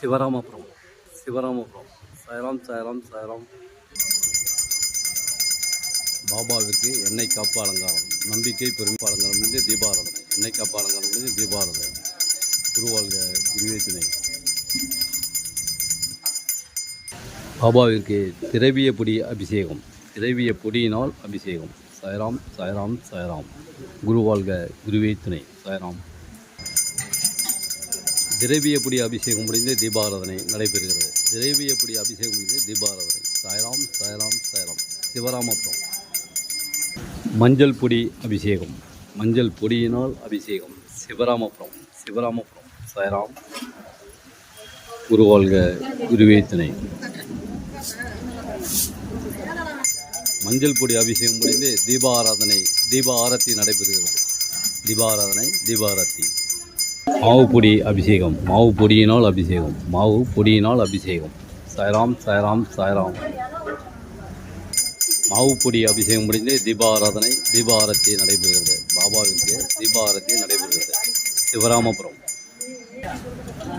சிவராமபுரம். சிவராமபுரம். சாய்ராம் சாய்ராம் சாய்ராம். பாபாவிற்கு எண்ணெய் காப்பு அலங்காரம். நம்பிக்கை பெருமை அலங்காரம் முடிஞ்சு தீபாராதனை. எண்ணெய் காப்பு அலங்காரம் முடிஞ்சு தீபாராதனை. குருவாழ்க குருவே துணை பாபாவிற்கு திரவிய பொடி அபிஷேகம். திரவிய பொடியினால் அபிஷேகம். சாய்ராம் சாய்ராம் சாய்ராம். குருவாழ்க குருவே துணை சாய்ராம். திரவியப்படி அபிஷேகம் முடிந்து தீபாராதனை நடைபெறுகிறது. திரவியப்படி அபிஷேகம் முடிந்து தீபாராதனை. சாய்ராம் சாய்ராம் சாய்ராம். சிவராமபுரம். மஞ்சள் பொடி அபிஷேகம். மஞ்சள் பொடியினால் அபிஷேகம். சிவராமபுரம். சிவராமபுரம். சாய்ராம். உருவாழ்க குருவே மஞ்சள் பொடி அபிஷேகம் முடிந்து தீபாராதனை தீப ஆரத்தி நடைபெறுகிறது. தீபாராதனை தீபாரத்தி. மாவு பொடி அபிஷேகம். மாவு பொடியினால் அபிஷேகம். மாவு பொடியினால் அபிஷேகம். சாய்ராம் சாய்ராம் சாய்ராம். மாவு பொடி அபிஷேகம் முடிந்து தீபாராதனை தீபாரத்தி நடைபெறுகிறது. பாபாவிற்கு தீபாரத்தி நடைபெறுகிறது. சிவராமபுரம்.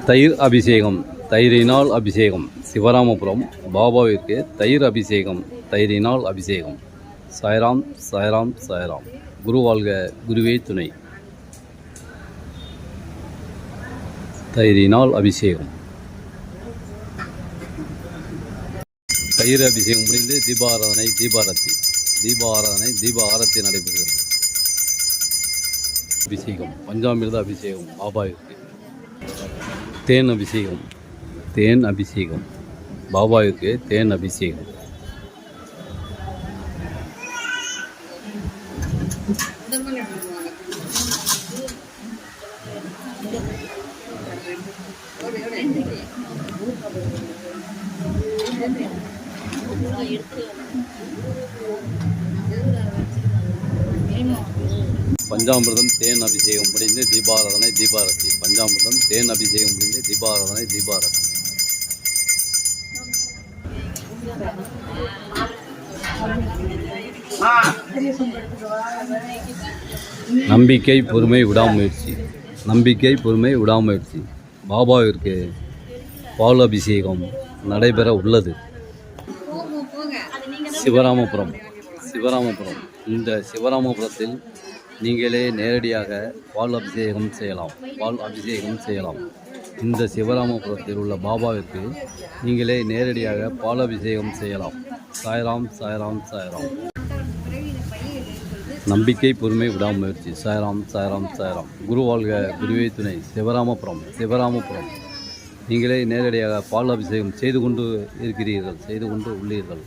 தயிர் அபிஷேகம். தயிரினால் அபிஷேகம். சிவராமபுரம். பாபாவிற்கு தயிர் அபிஷேகம். தயிரினால் அபிஷேகம். சாய்ராம் சாய்ராம் சாய்ராம். குருவாழ்க குருவே துணை. தயிரினால் அபிஷேகம். தயிர் அபிஷேகம் முடிந்து தீபாராதனை தீபாரத்தி. தீபாராதனை தீப ஆரத்தி நடைபெறுகிறது. அபிஷேகம். பஞ்சாமிர்த அபிஷேகம். பாபாவிற்கு. தேன் அபிஷேகம். தேன் அபிஷேகம். பாபாவிற்கு தேன் அபிஷேகம். பஞ்சாமிர்தம் தேன் அபிஷேகம் முடிந்து தீபாராதனை தீபாரத்தி பஞ்சாமிர்தம் தேன் அபிஷேகம் முடிந்து தீபாராதனை தீபாரதி. நம்பிக்கை பொறுமை விடாமுயற்சி நம்பிக்கை பொறுமை விடாமுயற்சி பாபாவிற்கு பால் அபிஷேகம் நடைபெற உள்ளது. சிவராமபுரம் சிவராமபுரம். இந்த சிவராமபுரத்தில் நீங்களே நேரடியாக பால் அபிஷேகம் செய்யலாம். பால் அபிஷேகம் செய்யலாம். இந்த சிவராமபுரத்தில் உள்ள பாபாவிற்கு நீங்களே நேரடியாக பால் அபிஷேகம் செய்யலாம். சாய்ராம் சாய்ராம் சாய்ராம். நம்பிக்கை பொறுமை விடாமுயற்சி. சாய்ராம் சாய்ராம் சாய்ராம். குரு வாழ்க குருவே துணை. சிவராமபுரம் சிவராமபுரம். நீங்களே நேரடியாக பால் அபிஷேகம் செய்து கொண்டு இருக்கிறீர்கள் செய்து கொண்டு உள்ளீர்கள்.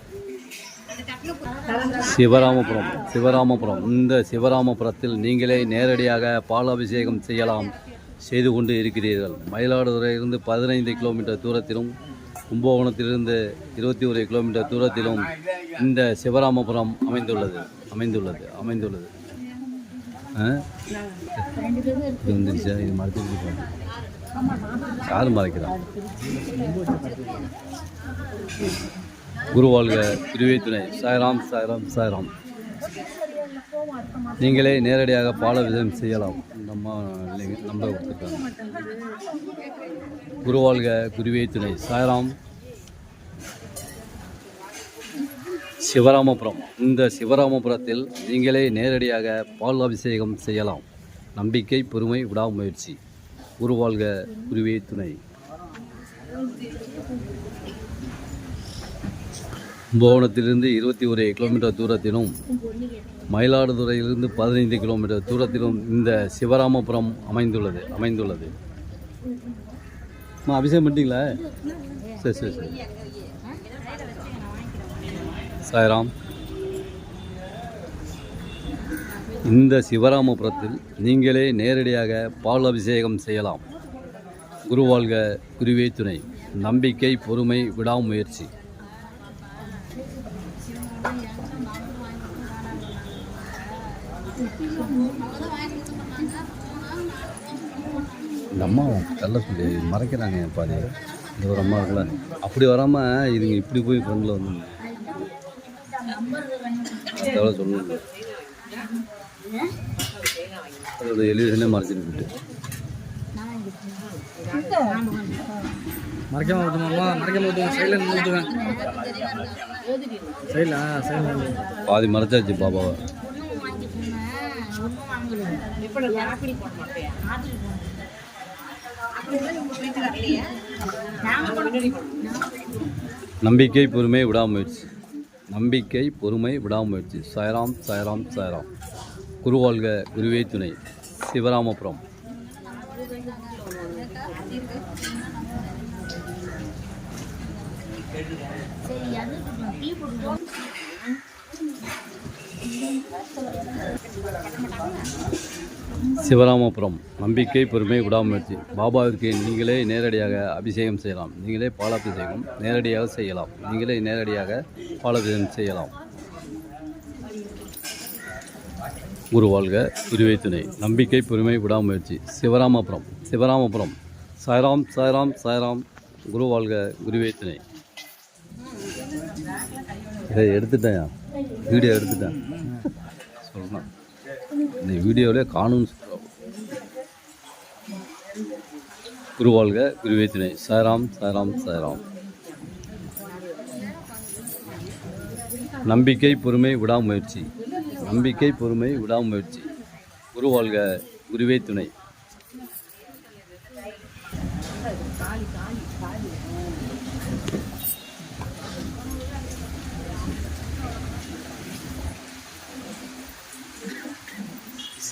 சிவராமபுரம் சிவராமபுரம். இந்த சிவராமபுரத்தில் நீங்களே நேரடியாக பால் அபிஷேகம் செய்யலாம் செய்து கொண்டு இருக்கிறீர்கள். மயிலாடுதுறையிலிருந்து பதினைந்து கிலோமீட்டர் தூரத்திலும் கும்பகோணத்திலிருந்து இருபத்தி ஒரு கிலோமீட்டர் தூரத்திலும் இந்த சிவராமபுரம் அமைந்துள்ளது. அமைந்துள்ளது அமைந்துள்ளது. இது வந்துருச்சா இது மறைச்சிருக்கு யார் மறைக்கிறான் குருவாழ்க திருவே துணை சாய்ராம் சாய்ராம் சாய்ராம். நீங்களே நேரடியாக பால விதம் செய்யலாம். நம்ம நம்ப நம்பர் கொடுத்துருக்காங்க. குருவாழ்க குருவே துணை சாய்ராம். சிவராமபுரம். இந்த சிவராமபுரத்தில் நீங்களே நேரடியாக பால் அபிஷேகம் செய்யலாம். நம்பிக்கை பொறுமை விடாமுயற்சி. உருவாழ்க குருவே துணை. கும்பகோணத்திலிருந்து இருபத்தி ஒரு கிலோமீட்டர் தூரத்திலும் மயிலாடுதுறையிலிருந்து பதினைந்து கிலோமீட்டர் தூரத்திலும் இந்த சிவராமபுரம் அமைந்துள்ளது அமைந்துள்ளது. அம்மா அபிஷேகம் பண்ணிட்டீங்களா? சரி சரி சரி. சாய்ராம் இந்த சிவராமபுரத்தில் நீங்களே நேரடியாக பால் அபிஷேகம் செய்யலாம். குருவாழ்க குருவே துணை. நம்பிக்கை பொறுமை விடாமுயற்சி. இந்த அம்மா தள்ள சொல்லி மறைக்கிறாங்க பாரு இந்த ஒரு அம்மா இருக்குல்ல அப்படி வராமல் இதுங்க இப்படி போய் ஃப்ரெண்டில் வந்து எவ்வளோ சொல்லணும் அதோட எலிவேஷனே போயிட்டு. மறைக்காம ஊற்றுமாம்மா மறைக்காம ஊற்றுவேன் சைடில் ஊற்றுவேன் சைடில் சைடில் பாதி மறைச்சாச்சு பாபாவை நம்பிக்கை பொறுமை விடாமுயற்சி. நம்பிக்கை பொறுமை விடாமுயற்சி. சாய்ராம் சாய்ராம் சாய்ராம். குருவாழ்க குருவே துணை. சிவராமபுரம். சிவராமபுரம். நம்பிக்கை பொறுமை விடாமுயற்சி பாபாவிற்கு நீங்களே நேரடியாக அபிஷேகம் செய்யலாம். நீங்களே பாலாபிஷேகம் நேரடியாக செய்யலாம். நீங்களே நேரடியாக பாலாபிஷேகம் செய்யலாம். குரு வாழ்க துணை. நம்பிக்கை பொறுமை விடாமுயற்சி சிவராமபுரம். சிவராமபுரம். சாய்ராம் சாய்ராம் சாய்ராம். குரு வாழ்க குருவே துணை. இதை எடுத்துட்டேன். வீடியோ எடுத்துட்டேன் சொல்லலாம் இந்த வீடியோவிலே காணும்னு சொல்கிறோம் குருவாழ்க குருவே துணை. சாராம் சாராம் சாய்ராம். நம்பிக்கை பொறுமை விடாமுயற்சி. நம்பிக்கை பொறுமை விடாமுயற்சி. குருவாழ்க குருவே துணை.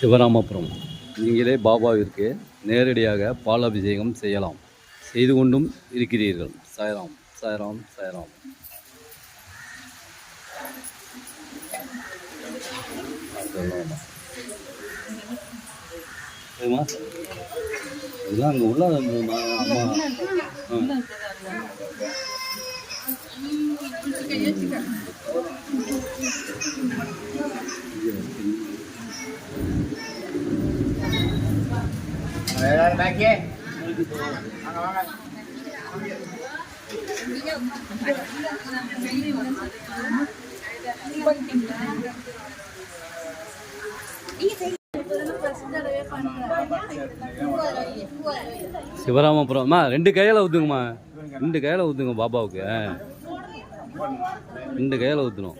சிவராமபுரம். நீங்களே பாபாவிற்கு நேரடியாக பாலாபிஷேகம் செய்யலாம். செய்து கொண்டும் இருக்கிறீர்கள். சாய்ராம் சாய்ராம் சாய்ராம். சரிம்மா? இதெல்லாம் அங்கே உள்ள வாங்க மா- சிவராமபுரம்மா ரெண்டு கையில் ஊற்றுங்கம்மா ரெண்டு கையில் ஊற்றுங்க பாபாவுக்கு. ரெண்டு கையில் ஊற்றணும்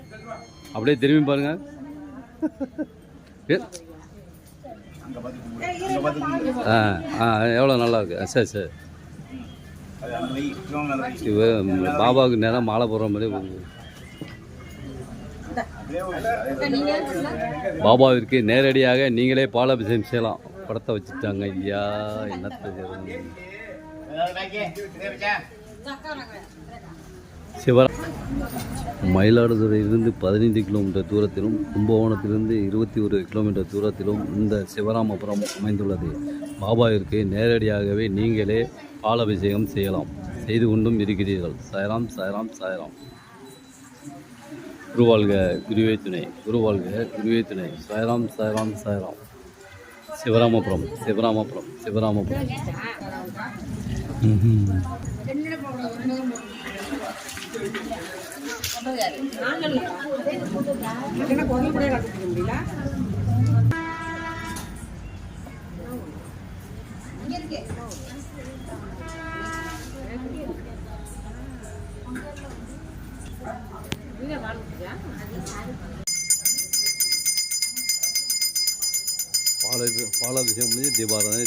அப்படியே திரும்பி பாருங்க. ஆ ஆ எவ்வளோ நல்லா இருக்கு சரி சரி. பாபாவுக்கு நேரம் மாலை போடுற மாதிரி பாபாவிற்கு நேரடியாக நீங்களே பாலாபிஷேகம் செய்யலாம். படத்தை வச்சுட்டாங்க ஐயா என்னத்த சிவரா மயிலாடுதுறையிலிருந்து பதினைந்து கிலோமீட்டர் தூரத்திலும் கும்பகோணத்திலிருந்து இருபத்தி ஒரு கிலோமீட்டர் தூரத்திலும் இந்த சிவராமபுரம் அமைந்துள்ளது. பாபாவிற்கு நேரடியாகவே நீங்களே பாலாபிஷேகம் செய்யலாம். செய்து கொண்டும் இருக்கிறீர்கள். சாய்ராம் சாய்ராம் சாய்ராம். குருவாழ்க குருவே துணை. குருவாழ்க குருவே துணை. சாய்ராம் சாய்ராம் சாய்ராம். சிவராமபுரம் சிவராமபுரம் சிவராமபுரம். ம்ஹும். பால பாலாபிஷேகம் முடிஞ்சு தீபாராதனை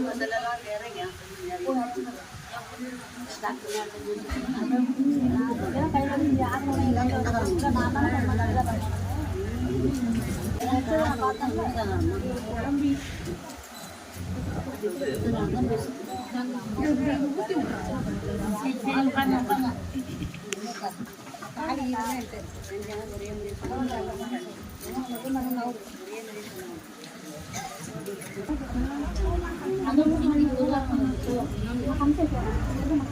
masalah lereng ya Thank. 他们这些，你们干？